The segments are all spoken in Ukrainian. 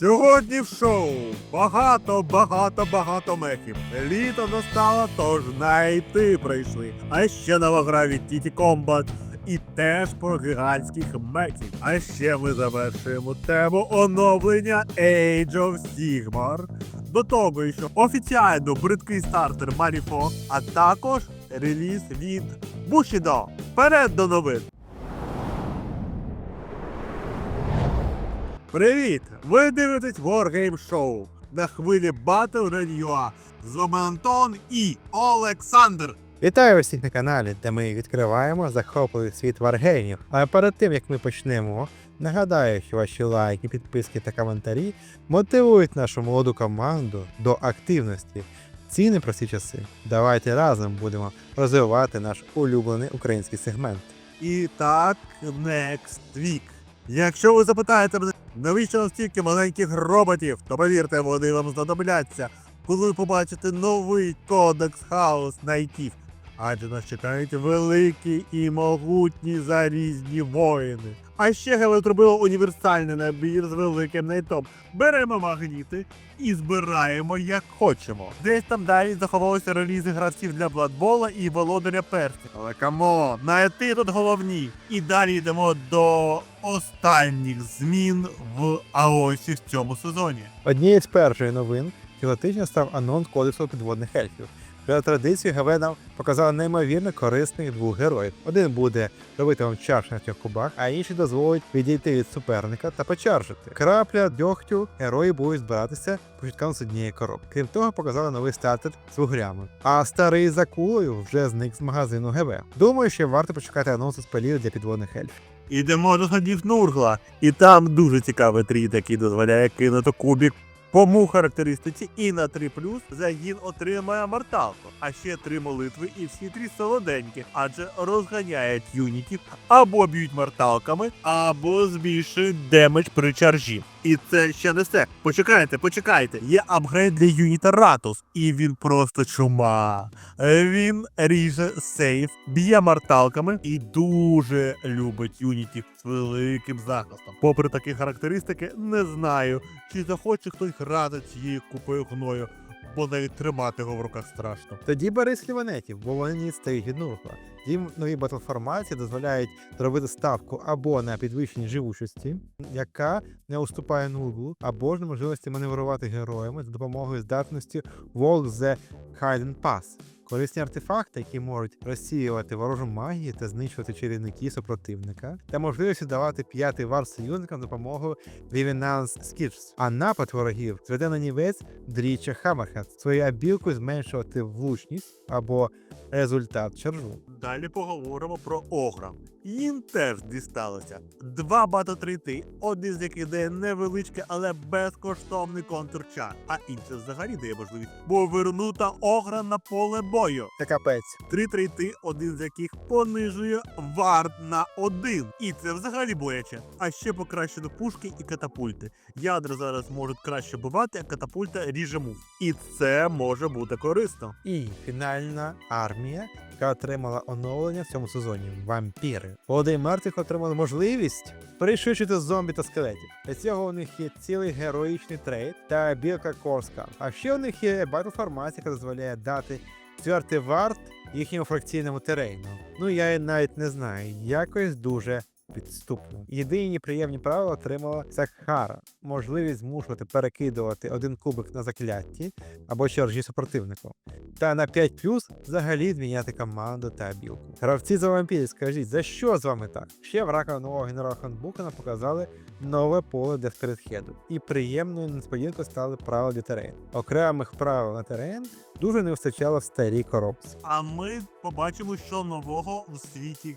Сьогодні в шоу багато, багато, багато мехів. Літо настало, тож найти прийшли. А ще нова гра від Тіті Комбат. І теж про гігантських мехів. А ще ми завершуємо тему оновлення Age of Sigmar. До того, що офіціально бридкий стартер Маріфо, а також реліз від Bushido. Вперед до новин! Привіт! Ви дивитесь Wargame Show на хвилі Battle.ua. З вами Антон і Олександр. Вітаю всіх на каналі, де ми відкриваємо захопливий світ варгеймів. Але перед тим як ми почнемо, нагадаю, що ваші лайки, підписки та коментарі мотивують нашу молоду команду до активності. Ці непрості часи. Давайте разом будемо розвивати наш улюблений український сегмент. І так, next week. Якщо ви запитаєте мене, навіщо настільки маленьких роботів, то повірте, вони вам знадобляться, коли ви побачите новий кодекс хаос найтів. Адже нас чекають великі і могутні залізні воїни. А ще Гелет зробила універсальний набір з великим найтом. Беремо магніти і збираємо як хочемо. Десь там далі заховалися релізи гравців для Бладбола і володаря персів. Але камон, найти тут головні. І далі йдемо до останніх змін в АОСі в цьому сезоні. Однією з перших новин цього тижня став анонс кодексу підводних ельфів. За традицією ГВ нам показали неймовірно корисних двох героїв. Один буде робити вам чарш на трьох кубах, а інший дозволить відійти від суперника та почаржити. Крапля дьогтю герої будуть збиратися по чуткам з однієї коробки. Крім того, показали новий стартер з вугрями. А старий за кулею вже зник з магазину ГВ. Думаю, що варто почекати анонсу спалів для підводних ельфів. Ідемо до садів Нургла, і там дуже цікавий тріт, який дозволяє кинути кубік по му характеристиці і на 3 загін отримає морталку, а ще три молитви і всі три солоденькі, адже розганяють юнітів або б'ють морталками, або збільшують демедж при чаржі. І це ще не все. Почекайте, почекайте. Є апгрейд для юніта Ратус, і він просто чума. Він ріже сейф, б'є морталками і дуже любить юнітів з великим захистом. Попри такі характеристики, не знаю, чи захоче хтось грати цією купою гною, бо навіть тримати його в руках страшно. Тоді бери сліванетів, бо вони стають від нургла. Їм нові батл-формації дозволяють зробити ставку або на підвищення живучості, яка не уступає нурглу, або ж на можливості маневрувати героями за допомогою здатності Walk the Hidden Pass. Корисні артефакти, які можуть розсіювати ворожу магію та знищувати чарівники супротивника, та можливість давати п'ятий вар союзникам допомогою Revenance Skills. А напад ворогів зведе на нівець дріча Хаммерхед, своєю абілкою зменшувати влучність або результат чаржу. Далі поговоримо про Огра. Їм теж дісталося два батотрити, один з яких дає невеличкий, але безкоштовний контрчар, а інший взагалі дає можливість повернута Огра на поле бою. Це капець. Три трейти, один з яких понижує вард на один. І це взагалі бояче. А ще покращено пушки і катапульти. Ядра зараз можуть краще бувати, а катапульта ріже мув. І це може бути корисно. І фінальна армія, яка отримала оновлення в цьому сезоні вампіри. Один мертвих отримали можливість пришвидшити зомбі та скелетів. Для цього у них є цілий героїчний трейд та білка Корска. А ще у них є батл формація, яка дозволяє дати четвертий варт їхньому фракційному терейну. Ну я навіть не знаю, якось дуже. Підступно. Єдині приємні правила отримала Сакхара. Можливість змушувати перекидувати один кубик на заклятті або чаржі супротивнику. Та на 5 взагалі зміняти команду та білку. Гравці за вампірів, скажіть, за що з вами так? Ще в рамках нового генерала хандбука нам показали нове поле для стрітхеду. І приємною несподіванкою стали правила для терен. Окремих правил на терен дуже не вистачало в старій коробці. А ми побачимо, що нового у світі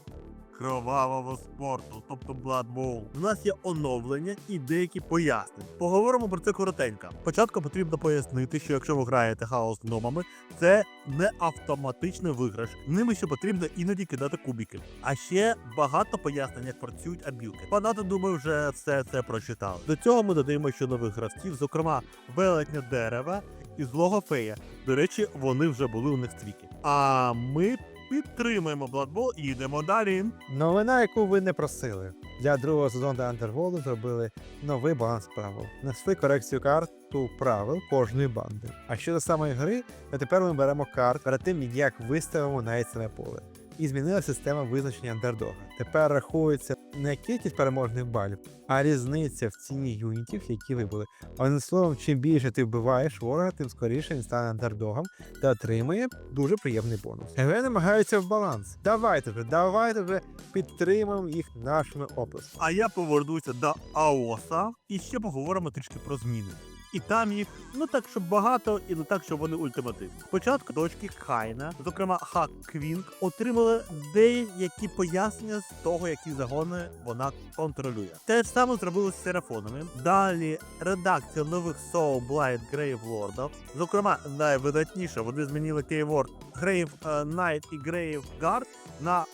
кровавого спорту, тобто Blood Bowl. У нас є оновлення і деякі пояснення. Поговоримо про це коротенько. Спочатку потрібно пояснити, що якщо ви граєте хаос гномами, це не автоматичний виграш. Ними ще потрібно іноді кидати кубики. А ще багато пояснень, як працюють абілки. Фанати, думаю, вже все це прочитали. До цього ми додаємо ще нових гравців, зокрема велетня дерева і злого фея. До речі, вони вже були у них твіки. А ми підтримуємо Бладбол і йдемо далі. Новина, яку ви не просили. Для другого сезону Underworld зробили новий баланс правил. Несли корекцію карту правил кожної банди. А щодо самої гри, то тепер ми беремо карт перед тим, як виставимо на яйцеве поле. І змінила система визначення андердога. Тепер рахується не кількість переможних балів, а різниця в ціні юнітів, які вибули. Одним словом, чим більше ти вбиваєш ворога, тим скоріше він стане андердогом та отримує дуже приємний бонус. ГВ намагаються в баланс. Давайте вже, давайте вже підтримуємо їх нашими оплесками. А я повернуся до АОСа і ще поговоримо трішки про зміни. І там їх ну так, щоб багато, і не так, щоб вони ультимативні. Спочатку дочки Хайна, зокрема Хак Квінг, отримали деякі пояснення з того, які загони вона контролює. Те ж саме зробили з серафонами. Далі редакція нових Blight Grave Lordів. Зокрема, найвидатніше вони змінили кейворд е, Knight і Grave Guard на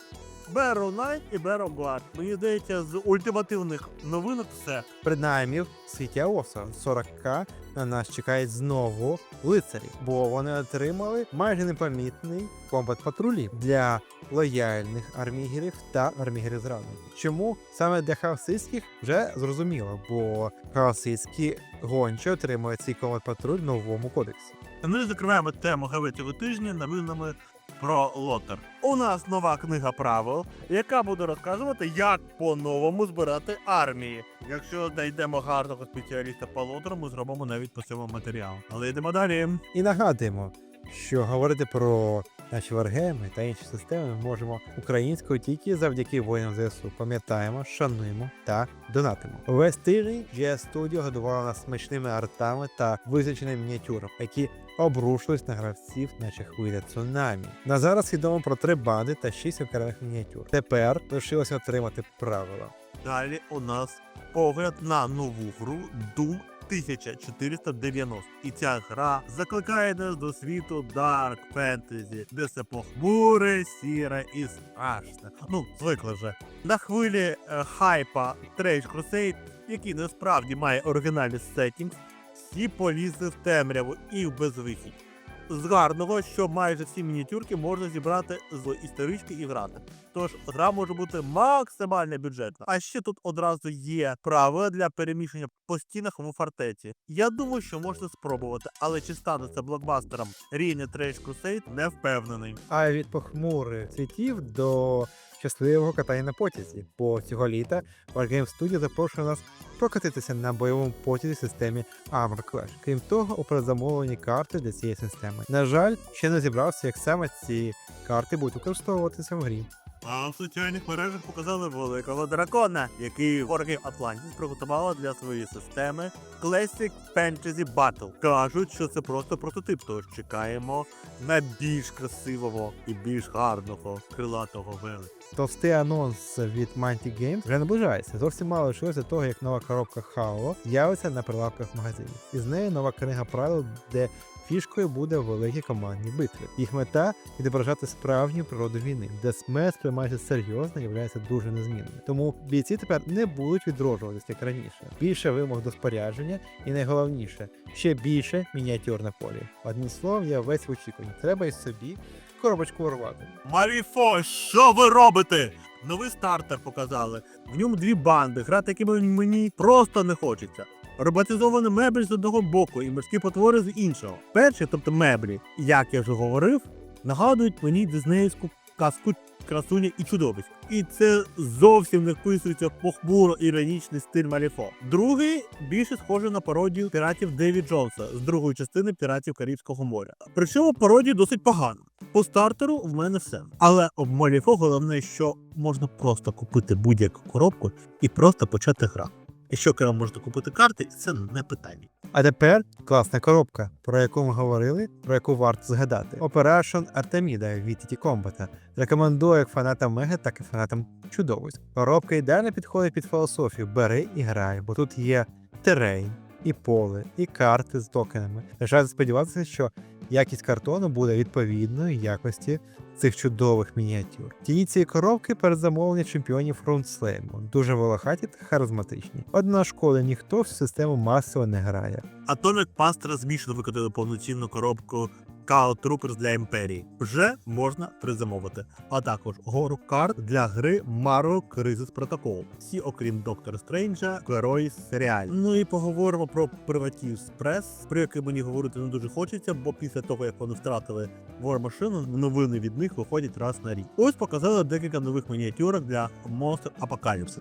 Barrow Knight і Barrow Guard. Мені здається, з ультимативних новинок все. Принаймні, в світі Аоса 40к на нас чекають знову лицарі, бо вони отримали майже непомітний комбат патрулі для лояльних армігерів та армігерів зрадників. Чому саме для хаосистських вже зрозуміло, бо хаосистські гончі отримують цей комбат патруль в новому кодексі. Ми закриваємо тему цього тижня новинами про лотер. У нас нова книга правил, яка буде розказувати, як по-новому збирати армії. Якщо знайдемо гарного спеціаліста по лотеру, ми зробимо навіть по цьому матеріал. Але йдемо далі. І нагадуємо, що говорити про наші варгейми та інші системи ми можемо українською тільки завдяки воїнам ЗСУ. Пам'ятаємо, шануємо та донатимо. Увесь тиждень GS Studio годувала нас смачними артами та визначеними мініатюрами, які обрушились на гравців, наче хвиля цунамі. На зараз відомо про три банди та шість окремих мініатюр. Тепер лишилося отримати правила. Далі у нас погляд на нову гру Doom 1490. І ця гра закликає нас до світу Dark Fantasy, де все похмуре, сіре і страшне. Ну, звикли вже. На хвилі е, хайпа Trash Crusade, який насправді має оригінальний сеттінг, всі полізли в темряву і в безвихідь. З гарного, що майже всі мініатюрки можна зібрати з історички і грати. Тож гра може бути максимально бюджетна. А ще тут одразу є правила для переміщення по стінах в фортеці. Я думаю, що можна спробувати, але чи стане це блокбастером рівня Trash Crusade, не впевнений. А від похмурих світів до щасливого катання на потязі. Бо цього літа Wargame Studio запрошує нас прокатитися на бойовому потязі системі Armor Clash. Крім того, у передзамовлені карти для цієї системи. На жаль, ще не зібрався, як саме ці карти будуть використовуватися в грі. А в соціальних мережах показали великого дракона, який Wargame Atlantis приготувала для своєї системи Classic Fantasy Battle. Кажуть, що це просто прототип, тож чекаємо на більш красивого і більш гарного крилатого велика. Товстий анонс від Mantic Games вже наближається. Зовсім мало лишилося того, як нова коробка Хао з'явиться на прилавках магазинів. І з нею нова книга правил, де фішкою буде великі командні битви. Їх мета відображати справжню природу війни, де смерть сприймається серйозно являється дуже незмінною. Тому бійці тепер не будуть відроджуватися як раніше. Більше вимог до спорядження, і найголовніше ще більше мініатюр на полі. Одним словом, я весь в очікуванні. Треба і собі коробочку урвати. Маріфо, що ви робите? Новий стартер показали. В ньому дві банди, грати якими мені просто не хочеться. Роботизовані меблі з одного боку і морські потвори з іншого. Перші, тобто меблі, як я вже говорив, нагадують мені диснеївську казку красуня і чудовисько. І це зовсім не вписується в похмуро іронічний стиль Маліфо. Другий більше схожий на пародію піратів Деві Джонса з другої частини піратів Карибського моря. Причому пародія досить погана. По стартеру в мене все. Але в Маліфо головне, що можна просто купити будь-яку коробку і просто почати грати. І що крім можна купити карти, це не питання. А тепер класна коробка, про яку ми говорили, про яку варто згадати. Operation Artemida від TT Combat. Рекомендую як фанатам Мега, так і фанатам чудовиськ. Коробка ідеально підходить під філософію бери і грай, бо тут є терейн, і поле, і карти з токенами. Лишається сподіватися, що якість картону буде відповідною якості цих чудових мініатюр. Тіні цієї коробки передзамовлення чемпіонів фронтслейму. Дуже волохаті та харизматичні. Одна школа ніхто в систему масово не грає. Atomic пастра змішано викотили повноцінну коробку Troopers для імперії. Вже можна призамовити. А також гору карт для гри Marvel Crisis Protocol. Всі, окрім Доктора Стренджа, герої серіалів. Ну і поговоримо про Privatives Press, про який мені говорити не дуже хочеться, бо після того як вони втратили Machine, новини від них виходять раз на рік. Ось показали декілька нових мініатюрок для Monster Apocalypse.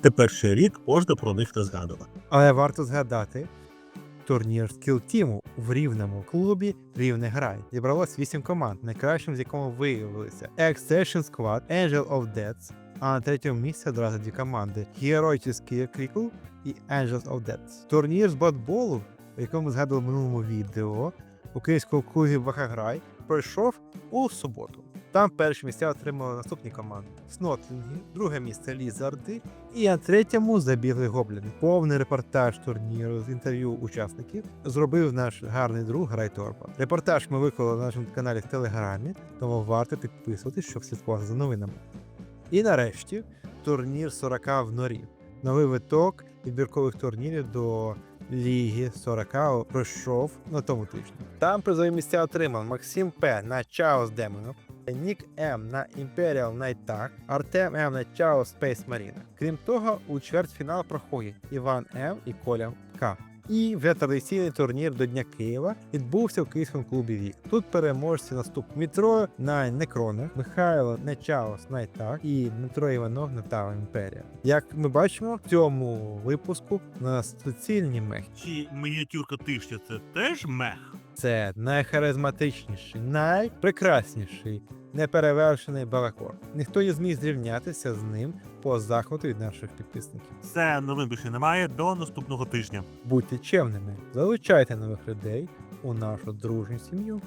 Тепер ще рік можна про них не згадувати. Але варто згадати турнір Skill Team в рівному клубі Рівне Грай. Зібралось 8 команд, найкращим з якому виявилися Extension Squad, Angel of Deaths, а на третьому місці одразу дві команди Героїчний Крікл і Angels of Deaths. Турнір з ботболу, в якому згадували в минулому відео, у київському клубі Вахаграй, пройшов у суботу. Там перші місця отримали наступні команди: Снотлінги, друге місце Лізарди, і на третьому забігли гобліни. Повний репортаж турніру з інтерв'ю учасників зробив наш гарний друг Грай Торпа. Репортаж ми виклали на нашому каналі в Телеграмі, тому варто підписуватись, щоб слідкувати за новинами. І нарешті турнір 40 в норі. Новий виток відбіркових турнірів до Ліги 40 пройшов на тому тижні. Там призові місця отримав Максим П на Чаос Демонов, Нік М на Imperial Night Tag, Артем М на Chaos Space Marine. Крім того, у чвертьфінал проходять Іван М і Коля К. І вже традиційний турнір до Дня Києва відбувся в київському клубі Вік. Тут переможці наступні Дмитро на Некронах, Михайло Нечаос Найтак і Дмитро Іванов на Тау Імперія. Як ми бачимо, в цьому випуску у нас суцільні мехи. Чи мініатюрка тижня це теж мех? Це найхаризматичніший, найпрекрасніший, неперевершений балакор. Ніхто не зміг зрівнятися з ним по захвату від наших підписників. Все новин більше немає до наступного тижня. Будьте чемними, залучайте нових людей у нашу дружню сім'ю.